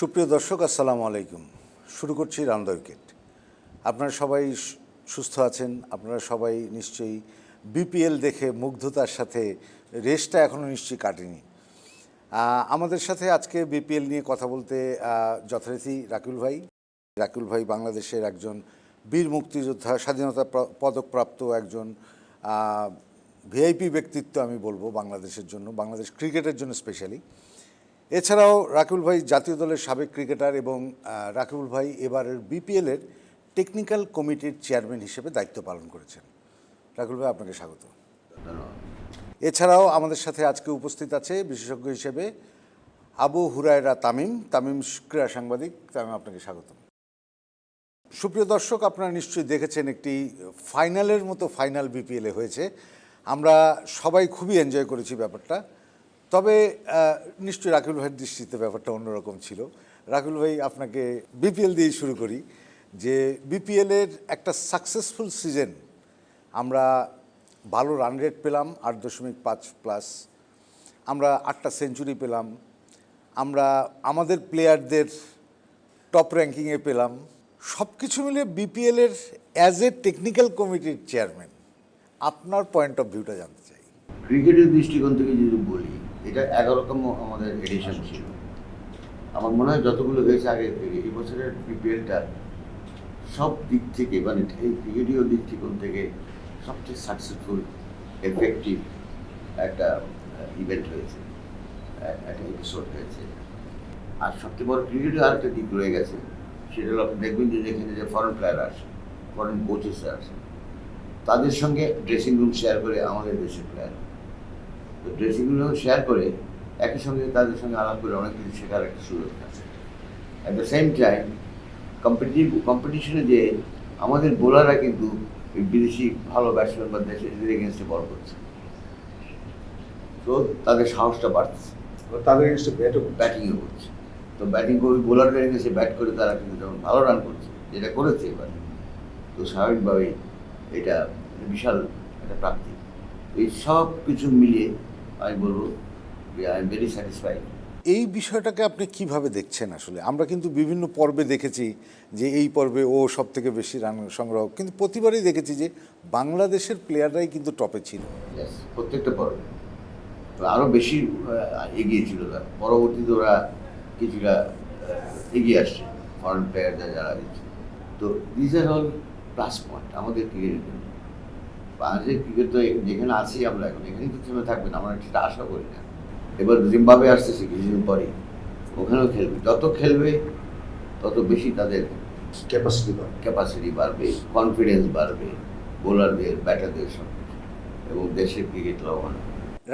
সুপ্রিয় দর্শক, আসসালামু আলাইকুম। শুরু করছি রান্দা উইকেট আপনারা সবাই সুস্থ আছেন, আপনারা সবাই নিশ্চয়ই বিপিএল দেখে মুগ্ধতার সাথে রেসটা এখনও নিশ্চয়ই কাটেনি। আমাদের সাথে আজকে বিপিএল নিয়ে কথা বলতে যথারীতি রাকুল ভাই। রাকুল ভাই বাংলাদেশের একজন বীর মুক্তিযোদ্ধা, স্বাধীনতা পদকপ্রাপ্ত একজন ভিআইপি ব্যক্তিত্ব আমি বলব বাংলাদেশের জন্য, বাংলাদেশ ক্রিকেটের জন্য স্পেশালি এছাড়াও রাকিবুল ভাই জাতীয় দলের সাবেক ক্রিকেটার এবং রাকিবুল ভাই এবারের বিপিএলের টেকনিক্যাল কমিটির চেয়ারম্যান হিসেবে দায়িত্ব পালন করেছেন। রাকিবুল ভাই, আপনাকে স্বাগত। এছাড়াও আমাদের সাথে আজকে উপস্থিত আছে বিশেষজ্ঞ হিসেবে আবু হুরায়রা তামিম তামিম ক্রীড়া সাংবাদিক। তামিম, আপনাকে স্বাগত। সুপ্রিয় দর্শক, আপনারা নিশ্চয়ই দেখেছেন একটি ফাইনালের মতো ফাইনাল বিপিএলে হয়েছে। আমরা সবাই খুবই এনজয় করেছি ব্যাপারটা। তবে নিশ্চয়ই রাকিবুল ভাইয়ের দৃষ্টিতে ব্যাপারটা অন্যরকম ছিল। রাকিবুল ভাই, আপনাকে বিপিএল দিয়েই শুরু করি যে বিপিএলের একটা সাকসেসফুল সিজন আমরা ভালো রান রেট পেলাম আট দশমিক পাঁচ প্লাস আমরা আটটা সেঞ্চুরি পেলাম, আমরা আমাদের প্লেয়ারদের টপ র্যাঙ্কিংয়ে পেলাম। সব কিছু মিলে বিপিএলের অ্যাজ এ টেকনিক্যাল কমিটির চেয়ারম্যান আপনার পয়েন্ট অফ ভিউটা জানতে চাই। ক্রিকেটের দৃষ্টিকোণ থেকে যদি বলি এটা এগারোতম আমাদের এডিশন ছিল। আমার মনে হয় যতগুলো হয়েছে আগে থেকে, এই বছরের বিপিএলটা সব দিক থেকে মানে এই ক্রিকেটীয় দৃষ্টিকোণ থেকে সবচেয়ে সাকসেসফুল এফেক্টিভ একটা ইভেন্ট হয়েছে একটা এপিসোড হয়েছে। আর সবচেয়ে বড় ক্রিকেটের আরেকটা দিক রয়ে গেছে, সেটা হলো আপনি দেখবেন যে যেখানে যে ফরেন প্লেয়ার আসে ফরেন কোচেসরা আসে, তাদের সঙ্গে ড্রেসিং রুম শেয়ার করে আমাদের দেশের প্লেয়ার তো ড্রেসিং শেয়ার করে একই সঙ্গে তাদের সঙ্গে আলাপ করে অনেক কিছু শেখার একটা সুযোগ আছে। At the same time competitive কম্পিটিশনে যে আমাদের বোলাররা কিন্তু এই বিদেশি ভালো ব্যাটসম্যান বা দেশের এগেনস্টে বল করছে। তো তাদের সাহসটা বাড়ছে তাদের এগেনস্টে ব্যাটও ব্যাটিংও করছে। তো ব্যাটিং করে বোলারদের এসে ব্যাট করে তারা কিন্তু যখন ভালো রান করছে যেটা করেছে এবার তো স্বাভাবিকভাবেই এটা বিশাল একটা প্রাপ্তি। এই সব কিছু মিলিয়ে আমি বলব আই এম ভেরি স্যাটিসফাইড এই বিষয়টাকে আপনি কীভাবে দেখছেন আসলে? আমরা কিন্তু বিভিন্ন পর্বে দেখেছি যে এই পর্বে ও সব থেকে বেশি রান সংগ্রহ কিন্তু প্রতিবারই দেখেছি যে বাংলাদেশের প্লেয়াররাই কিন্তু টপে ছিল। প্রত্যেকটা পর্বে। আরও বেশি এগিয়ে ছিল তারা। পরবর্তীতে ওরা কিছুটা এগিয়ে আসছে। ফরেন প্লেয়াররা যারা দিচ্ছে তো this are all plus point আমাদের ক্রিকেটের জন্য বাংলাদেশের ক্রিকেট তো যেখানে আছি আমরা এখন এখানেই তো থেমে থাকবে না আমরা সেটা আশা করি না। এবার জিম্বাবে আসতেছে কিছুদিন পরেই ওখানেও খেলবে। যত খেলবে তত বেশি তাদের ক্যাপাসিটি ক্যাপাসিটি বাড়বে কনফিডেন্স বাড়বে বোলারদের ব্যাটারদের সব এবং দেশের ক্রিকেট লাভবান।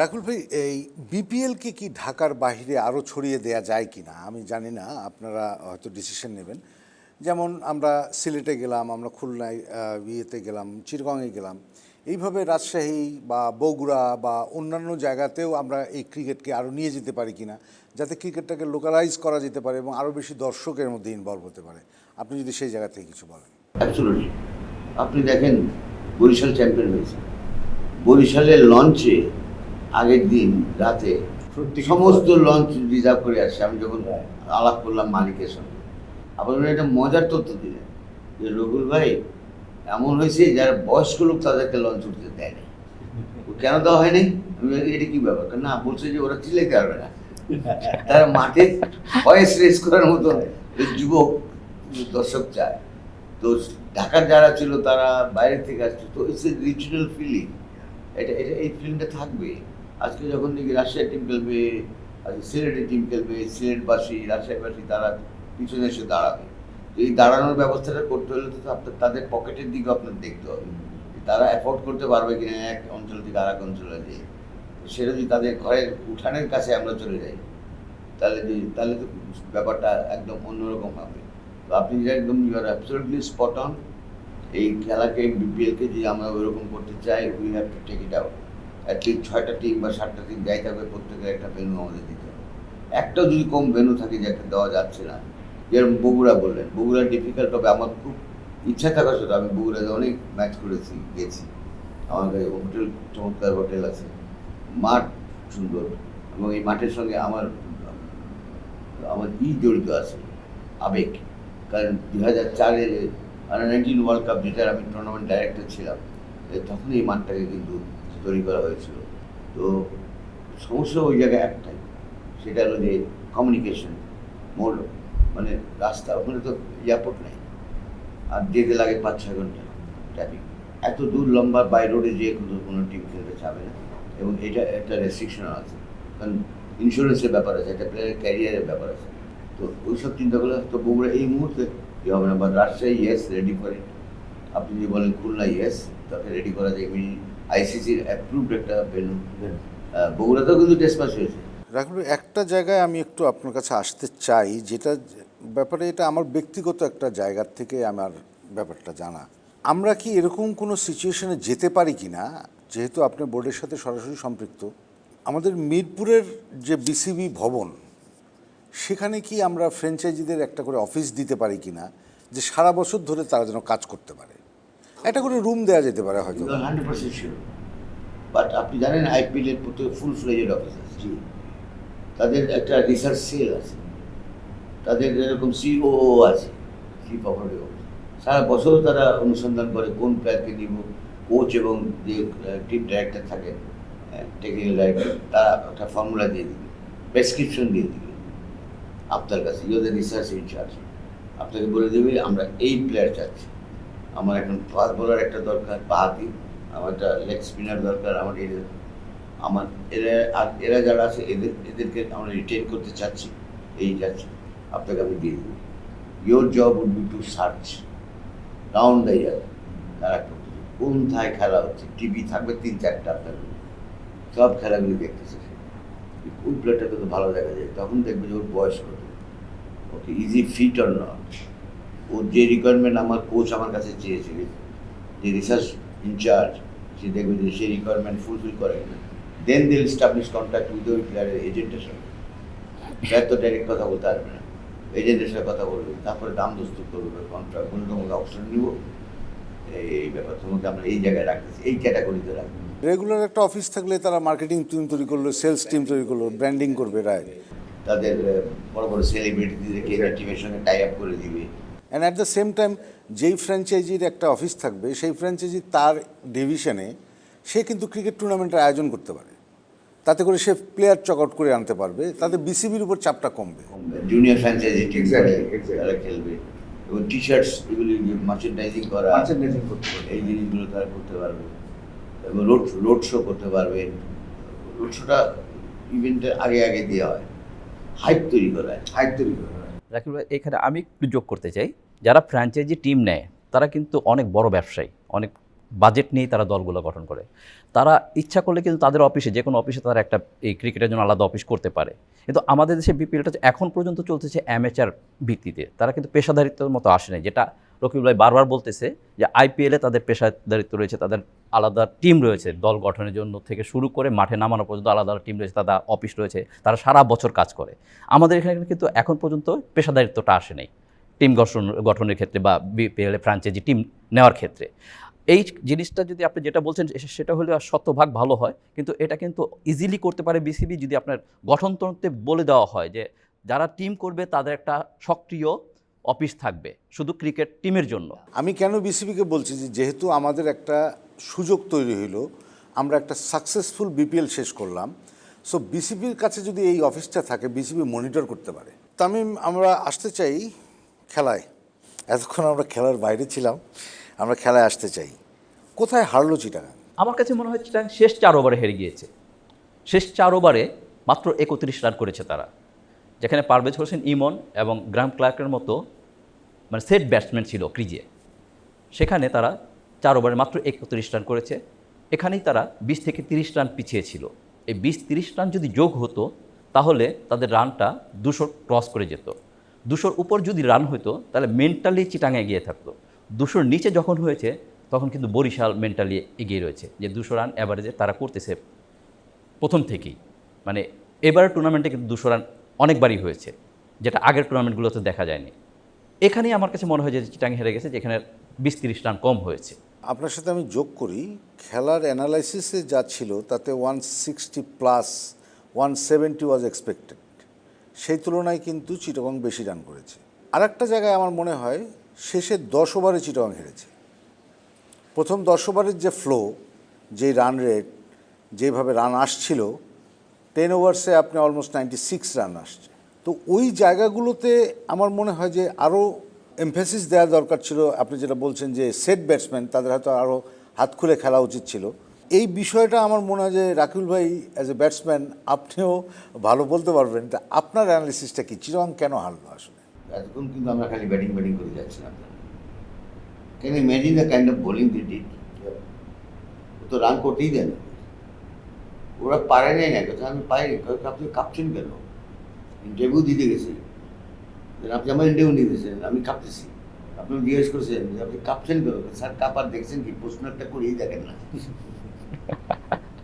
রাকুল ভাই এই বিপিএলকে কি ঢাকার বাইরে আরও ছড়িয়ে দেয়া যায় কি না আমি জানি না আপনারা হয়তো ডিসিশন নেবেন। যেমন আমরা সিলেটে গেলাম আমরা খুলনায় ইয়েতে গেলাম চিরগংয়ে গেলাম এইভাবে রাজশাহী বা বগুড়া বা অন্যান্য জায়গাতেও আমরা এই ক্রিকেটকে আরও নিয়ে যেতে পারি কিনা যাতে ক্রিকেটটাকে লোকালাইজ করা যেতে পারে এবং আরও বেশি দর্শকের মধ্যে ইনভলভ হতে পারে। আপনি যদি সেই জায়গা থেকে কিছু বলেন। অ্যাবসোলুটলি আপনি দেখেন বরিশাল চ্যাম্পিয়ন হয়েছে। বরিশালের লঞ্চে আগের দিন রাতে সমস্ত লঞ্চ রিজার্ভ করে আসছে। আমি যখন আলাপ করলাম মালিকের সঙ্গে উনি একটা মজার তথ্য দিলেন যে রঘুল ভাই এমন হয়েছে যারা বয়স্ক লোক তাদেরকে লঞ্চ উঠতে দেয় না কেন দেওয়া হয়নি? আমি এটা কি ব্যাপার? না, বলছে যে ওরা চিলে পারবে না। তারা মাঠে ভয়েস রেস করার মতো যুবক দর্শক চায়। তো ঢাকার যারা ছিল, তারা বাইরে থেকে আসছে। তো ইটস এ রিজিনাল ফিলিং এটা এটা, এই ফিলিংটা থাকবে। আজকে যখন দেখি রাশিয়ার টিম খেলবে, আজকে সিলেটের টিম খেলবে, সিলেটবাসী, রাজশাহীবাসী, তারা পিছনে এসে দাঁড়াবে। এই দাঁড়ানোর ব্যবস্থাটা করতে হলে তো আপনার, তাদের পকেটের দিকে আপনার দেখতে হবে। তারা অ্যাফোর্ড করতে পারবে কিনা এক অঞ্চল থেকে আর এক অঞ্চলে যেয়ে সেটা যদি তাদের ঘরের উঠানের কাছে আমরা চলে যাই, তাহলে তাহলে তো ব্যাপারটা একদম অন্যরকম হবে। তো আপনি যে একদম ইউ আর স্পট অন এই খেলাকে বিপিএলকে যদি আমরা ওইরকম করতে চাই we have to take it out at least ছয়টা টিম বা সাতটা টিম যাই থাকবে প্রত্যেকের একটা ভেনু আমাদের দিতে হবে। একটাও যদি কম ভেনু থাকে, যে একটা দেওয়া যাচ্ছে না যেরকম বগুড়া বললেন, বগুড়া ডিফিকাল্ট হবে। আমার খুব ইচ্ছা থাকা সত্ত্বেও আমি বগুড়াতে অনেক ম্যাচ করেছি, গেছি। আমার কাছে হোটেল চমৎকার হোটেল আছে। মাঠ সুন্দর এবং এই মাঠের সঙ্গে আমার আমার ই জড়িত আছে, আবেগ। কারণ দু হাজার চারের আন্ডার নাইনটিন ওয়ার্ল্ড কাপ যেটার আমি টুর্নামেন্ট ডাইরেক্টর ছিলাম তখন এই মাঠটাকে কিন্তু তৈরি করা হয়েছিল। তো সমস্যা ওই জায়গায় একটাই, সেটা হলো যে কমিউনিকেশন মোড় মানে রাস্তা, ওখানে তো এয়ারপোর্ট নেই। আর যেতে লাগে পাঁচ ছয় ঘণ্টা ট্রাফিক এত দূর লম্বা বাই রোডে যেয়ে কিন্তু কোনো টিম খেলতে চাবে না। এবং এটা একটা রেস্ট্রিকশন আছে। কারণ ইন্স্যুরেন্সের ব্যাপার আছে, একটা প্লেয়ারের ক্যারিয়ারের ব্যাপার আছে। তো ওইসব চিন্তা করলে তো বগুড়া এই মুহূর্তে কী হবে না? বা রাজশাহী ইয়েস রেডি করে আপনি যদি বলেন খুলনা ইয়েস তাকে রেডি করা যায়। এমনি আইসিসির অ্যাপ্রুভড একটা ভেনু বগুড়াতেও কিন্তু টেস্ট পাস হয়েছে। রাখুন একটা জায়গায় আমি একটু আপনার কাছে আসতে চাই, যেটা ব্যাপারে এটা আমার ব্যক্তিগত একটা জায়গার থেকে আমার ব্যাপারটা জানা। আমরা কি এরকম কোনো সিচুয়েশনে যেতে পারি কি না? যেহেতু আপনি বোর্ডের সাথে সরাসরি সম্পৃক্ত। আমাদের মিরপুরের যে বিসিবি ভবন সেখানে কি আমরা ফ্র্যাঞ্চাইজিদের একটা করে অফিস দিতে পারি কি না? যে সারা বছর ধরে তারা যেন কাজ করতে পারে। একটা করে রুম দেওয়া যেতে পারে হয়তো। বাট আপনি জানেন আইপিএল এর প্রতি ফুল ফ্লেজেড অফিস আছে। তাদের একটা রিসার্চ সেল আছে। তাদের এরকম সিও আছে চিফ অপারেটিভ সারা বছর তারা অনুসন্ধান করে কোন প্লেয়ারকে নিব কোচ এবং যে টিম ডাইরেক্টর থাকে টেকনিক্যাল ডাইরেক্টর তারা একটা ফর্মুলা দিয়ে দিবে প্রেসক্রিপশন দিয়ে দিবে। আপনার কাছে ইউ রিসার্চ ইনচার্জ আপনাকে বলে দেবে, আমরা এই প্লেয়ার চাচ্ছি। আমার এখন ফাস্ট বোলার একটা দরকার বাহাতি আমার একটা লেগ স্পিনার দরকার, আমার এদের আমার এরা, আর এরা যারা আছে, এদের, এদেরকে আমরা রিটেন করতে চাচ্ছি, এই যাচ্ছি আপনাকে আমি দিয়ে দেবো। Your job would be to search round the year তারা করতে কোনথায় খেলা হচ্ছে? টিভি থাকবে তিন চারটা আপনার সব খেলাগুলি দেখতেছে সে। ওই প্লেয়ারটাকে তো ভালো দেখা যায়। তখন দেখবে যে ওর বয়স কত। Okay is he fit or not ওর যে রিকোয়ারমেন্ট আমার কোচ আমার কাছে চেয়েছিল যে রিসার্চ ইনচার্জ সে দেখবে যে সেই রিকোয়ারমেন্ট ফুলফিল করে না দেন দিল স্টাবলিশ কন্ট্যাক্ট উইথ ওই প্লেয়ারের এজেন্টের সঙ্গে। স্যার তো ডাইরেক্ট কথা বলতে পারবে না। এজেন্টের সাথে কথা বলবে তারপরে দাম দস্তুর করবে কন্ট্রাক্ট তোমাকে অপশন নিব। এই ব্যাপার তোমাকে আমরা এই জায়গায় রাখতেছি এই ক্যাটাগরিতে রাখব। রেগুলার একটা অফিস থাকলে তারা মার্কেটিং টিম তৈরি করল সেলস টিম তৈরি করল ব্র্যান্ডিং করবে রায় তাদের বড় বড় সেলিব্রিটিদেরকে টিমের সঙ্গে টাই আপ করে দিবে। And at the same time যেই ফ্র্যাঞ্চাইজির একটা অফিস থাকবে সেই ফ্র্যাঞ্চাইজি তার ডিভিশনে সে কিন্তু ক্রিকেট টুর্নামেন্টের আয়োজন করতে পারে। তাতে করে সে প্লেয়ার চক আউট করে আনতে পারবে তাতে বিসিবির উপর চাপটা কমবে। Junior franchise. তারা খেলবে। এবং টি শার্টস এগুলি মার্চেন্ডাইজিং করা Merchandising করতে এই জিনিসগুলো তারা করতে পারবে। এবং রোড রোড শো করতে পারবে। রোড শোটা ইভেন্টের আগে আগে দেওয়া হয়। হাইপ তৈরি করা হয়। হাইট তৈরি করা রাকিব ভাই এখানে আমি একটু যোগ করতে চাই। যারা ফ্র্যাঞ্চাইজি টিম নেয় তারা কিন্তু অনেক বড় ব্যবসায়ী অনেক বাজেট নিয়েই তারা দলগুলো গঠন করে। তারা ইচ্ছা করলে কিন্তু তাদের অফিসে, যে কোনো অফিসে তারা একটা এই ক্রিকেটের জন্য আলাদা অফিস করতে পারে। কিন্তু আমাদের দেশে বিপিএলটা এখন পর্যন্ত চলতেছে অ্যামেচার ভিত্তিতে, তারা কিন্তু পেশাদারিত্বের মতো আসে নাই। যেটা রকিব ভাই বারবার বলতেছে যে আইপিএলে তাদের পেশাদারিত্ব রয়েছে, তাদের আলাদা টিম রয়েছে। দল গঠনের জন্য থেকে শুরু করে মাঠে নামানো পর্যন্ত আলাদা টিম রয়েছে, তাদের অফিস রয়েছে, তারা সারা বছর কাজ করে। আমাদের এখানে কিন্তু এখন পর্যন্ত পেশাদারিত্বটা আসে নাই। টিম গঠন, গঠনের ক্ষেত্রে বা বিপিএলে ফ্রাঞ্চাইজি টিম নেওয়ার ক্ষেত্রে। এই জিনিসটা যদি আপনি যেটা বলছেন সেটা হলে শতভাগ ভালো হয়। কিন্তু এটা কিন্তু ইজিলি করতে পারে বিসিবি যদি আপনার গঠনতন্ত্রে বলে দেওয়া হয় যে, যারা টিম করবে তাদের একটা সক্রিয় অফিস থাকবে, শুধু ক্রিকেট টিমের জন্য। আমি কেন বিসিবিকে বলছি যে, যেহেতু আমাদের একটা সুযোগ তৈরি হইল, আমরা একটা সাকসেসফুল বিপিএল শেষ করলাম সো বিসিবির কাছে যদি এই অফিসটা থাকে বিসিবি মনিটর করতে পারে। তামিম আমরা আসতে চাই খেলায়। এতক্ষণ আমরা খেলার বাইরে ছিলাম। আমরা খেলায় আসতে চাই। কোথায় হারলো চিটাগাং? আমার কাছে মনে হয় চিটাং শেষ চার ওভারে হেরে গিয়েছে। শেষ চার ওভারে মাত্র একত্রিশ রান করেছে তারা। যেখানে পারভেজ হোসেন ইমন এবং গ্রাম ক্লার্কের মতো মানে সেট ব্যাটসম্যান ছিল ক্রিজে। সেখানে তারা চার ওভারে মাত্র একত্রিশ রান করেছে। এখানেই তারা বিশ থেকে তিরিশ রান পিছিয়ে ছিল। এই বিশ তিরিশ রান যদি যোগ হতো, তাহলে তাদের রানটা দুশো ক্রস করে যেত। দুশোর উপর যদি রান হতো, তাহলে মেন্টালি চিটাঙে গিয়ে থাকতো। দুশোর নিচে যখন হয়েছে, তখন কিন্তু বরিশাল মেন্টালি এগিয়ে রয়েছে যে দুশো রান অ্যাভারেজে তারা করতেছে প্রথম থেকেই। মানে এবারের টুর্নামেন্টে কিন্তু দুশো রান অনেকবারই হয়েছে, যেটা আগের টুর্নামেন্টগুলোতে দেখা যায়নি। এখানেই আমার কাছে মনে হয় যে চিটাং হেরে গেছে, যেখানে বিশ তিরিশ রান কম হয়েছে। আপনার সাথে আমি যোগ করি, খেলার অ্যানালাইসিসে যা ছিল, তাতে one sixty plus one seventy was expected সেই তুলনায় কিন্তু চিটগং বেশি রান করেছে। আর একটা জায়গায় আমার মনে হয় শেষের দশ ওভারে চিটগং হেরেছে। প্রথম দশ ওভারের যে ফ্লো যে রান রেট যেভাবে রান আসছিল টেন ওভার্সে আপনি অলমোস্ট নাইনটি সিক্স রান আসছে। তো ওই জায়গাগুলোতে আমার মনে হয় যে আরও এমফেসিস দেওয়া দরকার ছিল। আপনি যেটা বলছেন যে সেট ব্যাটসম্যান তাদের হয়তো আরও হাত খুলে খেলা উচিত ছিল। এই বিষয়টা আমার মনে হয় যে রাকিল ভাই অ্যাজ এ ব্যাটসম্যান আপনিও ভালো বলতে পারবেন। তা আপনার অ্যানালিসিসটা কি? চিরং কেন হারলো আসলে? এতক্ষণ কিন্তু আমরা খালি ব্যাটিং ব্যাটিং করে যাচ্ছিলাম। Can imagine the kind of bowling they did ও তো রান করতেই দেয় না। ওরা পারে নাই না কথা আমি পাইনি আপনি কাঁপছেন কেন? ইন্টারভিউ দিতে গেছি আপনি আমার ইন্টারভিউ নিয়ে গেছেন আমি কাঁপতেছি। আপনি জিজ্ঞেস করছেন যে আপনি কাঁপছেন কেন? স্যার কাঁপার দেখছেন কি? প্রশ্ন একটা করেই দেখেন না।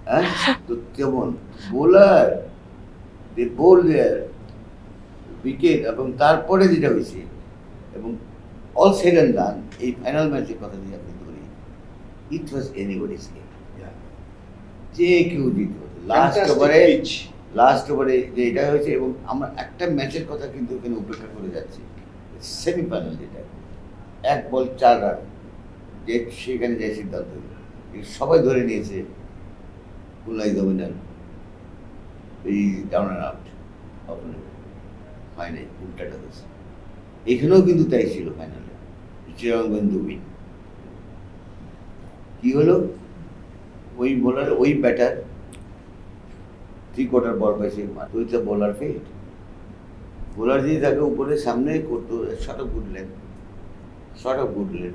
হ্যাঁ? তো কেমন? বোলার দে বোল দেয়ার উইকেট এবং তারপরে যেটা হয়েছে এবং অল সেড অ্যান্ড ডান এই ফাইনাল ম্যাচের কথা যদি আপনি ধরি ইট ওয়াজ এনিবডিস গেম যে কেউ হতো লাস্ট ওভারে লাস্ট ওভারে যে এটা হয়েছে এবং আমরা একটা ম্যাচের কথা কিন্তু এখানে উপেক্ষা করে যাচ্ছি। সেমিফাইনাল যেটা এক বল চার রান যে সেখানে যায় সিদ্ধান্ত সবাই ধরে নিয়েছে কুলাই দমিনার এই ডাউন অ্যান্ড আউট ফাইনাল উল্টাটা হয়েছে এখানেও কিন্তু তাই ছিল ফাইনালে চিরঙ্গন্ধু উইন কি হলো? ওই বোলার ওই ব্যাটার থ্রি কোয়ার্টার বল পাইছে ওইটা বোলার ফেট বোলার যদি তাকে উপরে সামনে করতো short of good length short of good length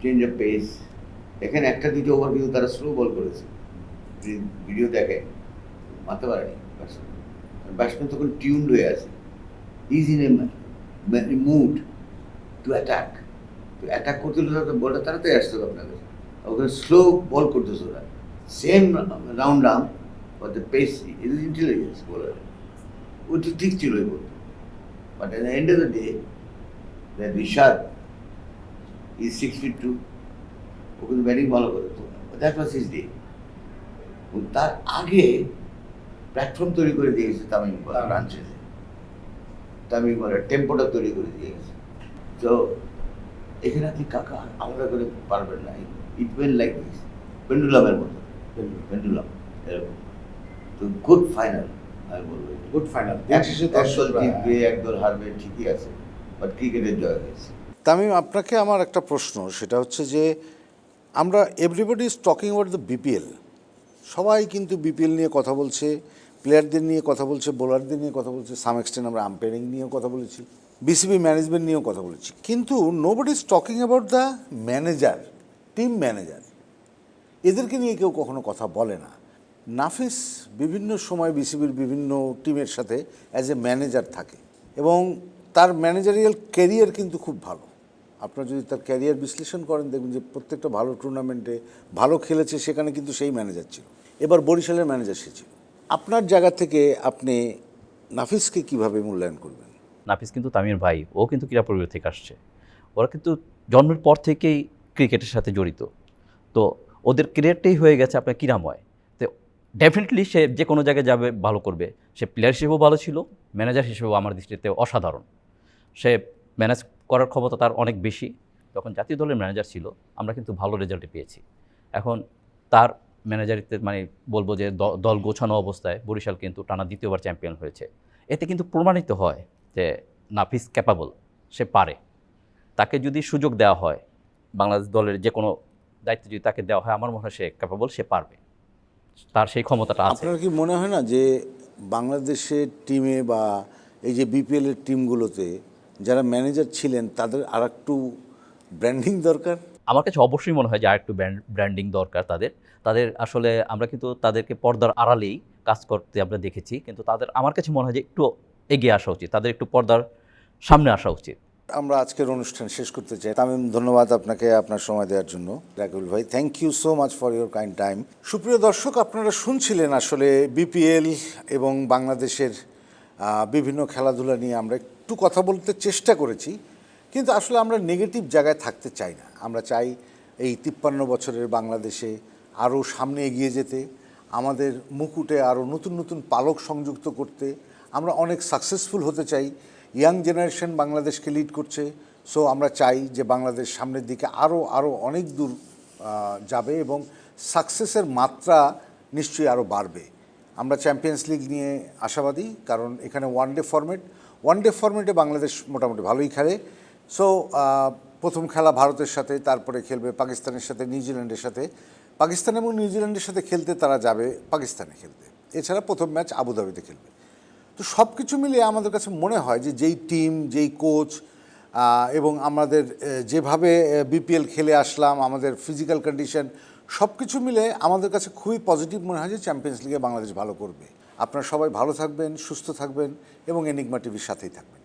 change of pace এখানে একটা দুটো ওভার কিন্তু তারা স্লো বল করেছে। ভিডিও দেখে, মারতে পারেনি ব্যাটসম্যান ব্যাটসম্যান তখন টিউন্ড হয়ে আছে। Is in a mood to attack তো অ্যাটাক করতে হলে তো বলটা তাড়াতাড়ি আসতে হবে আপনাকে ওখানে স্লো বল করতেছে ওরা। Same round arm but the pace is intelligence বলার ওইটা ঠিক ছিল ওই বলতে but at the end of the day that Rishad is six feet two ও কিন্তু ব্যাটিং ভালো করে তো। দ্যাট ওয়াজ হিজ ডে তার আগে প্ল্যাটফর্ম তৈরি করে দিয়েছে তামিম রান চেসে তামিম ইকবালের টেম্পোটা তৈরি করে দিয়ে গেছে। তো এখানে আপনি কাকা আলাদা করে পারবেন না। ইট ওয়েল লাইক দিস পেন্ডুলামের মতো। পেন্ডুলাম। এরকম। তো গুড ফাইনাল আমি বলব গুড ফাইনাল একদল জিতবে একদল হারবে ঠিকই আছে। বাট ক্রিকেটের জয় হয়েছে। তামিম আপনাকে আমার একটা প্রশ্ন সেটা হচ্ছে যে আমরা everybody is talking about the BPL সবাই কিন্তু বিপিএল নিয়ে কথা বলছে। প্লেয়ারদের নিয়ে কথা বলছে, বোলারদের নিয়ে কথা বলছে সাম এক্সটেন্ট আমরা আম্পায়ারিং নিয়েও কথা বলেছি বিসিবি ম্যানেজমেন্ট নিয়েও কথা বলেছি। কিন্তু nobody is talking about the manager team manager এদেরকে নিয়ে কেউ কখনো কথা বলে না। নাফিস বিভিন্ন সময় বিসিবির বিভিন্ন টিমের সাথে অ্যাজ এ ম্যানেজার থাকে এবং তার ম্যানেজারিয়াল ক্যারিয়ার কিন্তু খুব ভালো। আপনারা যদি তার ক্যারিয়ার বিশ্লেষণ করেন, দেখবেন যে প্রত্যেকটা ভালো টুর্নামেন্টে ভালো খেলেছে, সেখানে কিন্তু সেই ম্যানেজার ছিল। এবার বরিশালের ম্যানেজার সে ছিল। আপনার জায়গা থেকে আপনি নাফিসকে কীভাবে মূল্যায়ন করবেন? নাফিস কিন্তু তামির ভাই, ও কিন্তু ক্রীড়া পরিবার থেকে আসছে। ওরা কিন্তু জন্মের পর থেকেই ক্রিকেটের সাথে জড়িত। তো ওদের ক্রিকেটটাই হয়ে গেছে আপনার ক্রীড়াময়। তো ডেফিনেটলি সে যে কোনো জায়গায় যাবে, ভালো করবে। সে প্লেয়ার হিসেবেও ভালো ছিল ম্যানেজার হিসেবেও আমার দৃষ্টিতে অসাধারণ। সে ম্যানেজ করার ক্ষমতা তার অনেক বেশি। যখন জাতীয় দলের ম্যানেজার ছিল, আমরা কিন্তু ভালো রেজাল্টে পেয়েছি। এখন তার ম্যানেজারিতে মানে বলব যে দল গোছানো অবস্থায় বরিশাল কিন্তু টানা দ্বিতীয়বার চ্যাম্পিয়ন হয়েছে। এতে কিন্তু প্রমাণিত হয় যে নাফিস ক্যাপাবল সে পারে। তাকে যদি সুযোগ দেওয়া হয়, বাংলাদেশ দলের যে কোনো দায়িত্ব যদি তাকে দেওয়া হয়, আমার মনে হয় সে ক্যাপাবল সে পারবে। তার সেই ক্ষমতাটা আছে। আপনার কি মনে হয় না যে বাংলাদেশের টিমে বা এই যে বিপিএলের টিমগুলোতে যারা ম্যানেজার ছিলেন, তাদের আর একটু ব্র্যান্ডিং দরকার? আমার কাছে অবশ্যই মনে হয় যে আরেকটু ব্র্যান্ডিং দরকার তাদের। তাদের আসলে আমরা কিন্তু তাদেরকে পর্দার আড়ালেই কাজ করতে আমরা দেখেছি, কিন্তু তাদের, আমার কাছে মনে হয় যে একটু এগিয়ে আসা উচিত, তাদের একটু পর্দার সামনে আসা উচিত। আমরা আজকের অনুষ্ঠান শেষ করতে চাই। তামিম, ধন্যবাদ আপনাকে আপনার সময় দেওয়ার জন্য। রাকুল ভাই thank you so much for your kind time সুপ্রিয় দর্শক, আপনারা শুনছিলেন আসলে বিপিএল এবং বাংলাদেশের বিভিন্ন খেলাধুলা নিয়ে আমরা একটু কথা বলতে চেষ্টা করেছি। কিন্তু আসলে আমরা নেগেটিভ জায়গায় থাকতে চাই না। আমরা চাই এই তিপ্পান্ন বছরের বাংলাদেশে আরও সামনে এগিয়ে যেতে, আমাদের মুকুটে আরও নতুন নতুন পালক সংযুক্ত করতে, আমরা অনেক সাকসেসফুল হতে চাই। ইয়াং জেনারেশন বাংলাদেশকে লিড করছে সো আমরা চাই যে বাংলাদেশ সামনের দিকে আরও আরও অনেক দূর যাবে এবং সাকসেসের মাত্রা নিশ্চয়ই আরও বাড়বে। আমরা চ্যাম্পিয়ন্স লিগ নিয়ে আশাবাদী, কারণ এখানে one day format one day ফরম্যাটে বাংলাদেশ মোটামুটি ভালোই খেলে। সো প্রথম খেলা ভারতের সাথে, তারপরে খেলবে পাকিস্তানের সাথে, নিউজিল্যান্ডের সাথে। পাকিস্তান এবং নিউজিল্যান্ডের সাথে খেলতে তারা যাবে পাকিস্তানে খেলতে। এছাড়া প্রথম ম্যাচ আবুধাবিতে খেলবে। তো সব কিছু মিলিয়ে আমাদের কাছে মনে হয় যে, যেই টিম, যেই কোচ এবং আমাদের যেভাবে বিপিএল খেলে আসলাম, আমাদের ফিজিক্যাল কন্ডিশন সব কিছু মিলে আমাদের কাছে খুবই পজিটিভ মনে হয় যে, চ্যাম্পিয়ন্স লিগে বাংলাদেশ ভালো করবে। আপনারা সবাই ভালো থাকবেন, সুস্থ থাকবেন এবং এনিগমা টিভির সাথেই থাকবেন।